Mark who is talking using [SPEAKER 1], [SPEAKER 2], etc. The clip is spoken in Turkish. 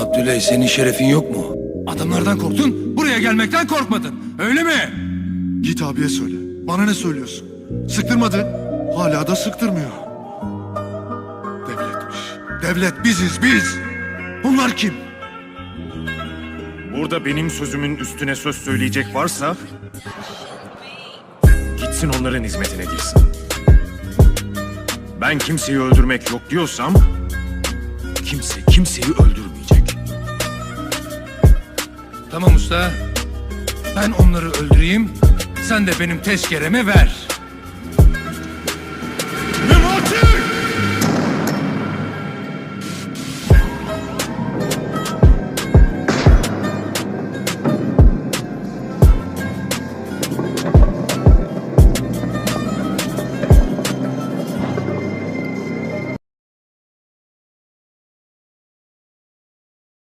[SPEAKER 1] Abdüley senin şerefin yok mu? Adamlardan korktun, buraya gelmekten korkmadın. Öyle mi?
[SPEAKER 2] Git abiye söyle. Bana ne söylüyorsun? Sıktırmadı. Hala da sıktırmıyor. Devletmiş. Devlet biziz biz. Bunlar kim?
[SPEAKER 3] Burada benim sözümün üstüne söz söyleyecek varsa... Gitsin onların hizmetine girsin. Ben kimseyi öldürmek yok diyorsam... Kimse kimseyi öldürmeyecek.
[SPEAKER 1] Tamam usta. Ben onları öldüreyim. Sen de benim tezkeremi ver.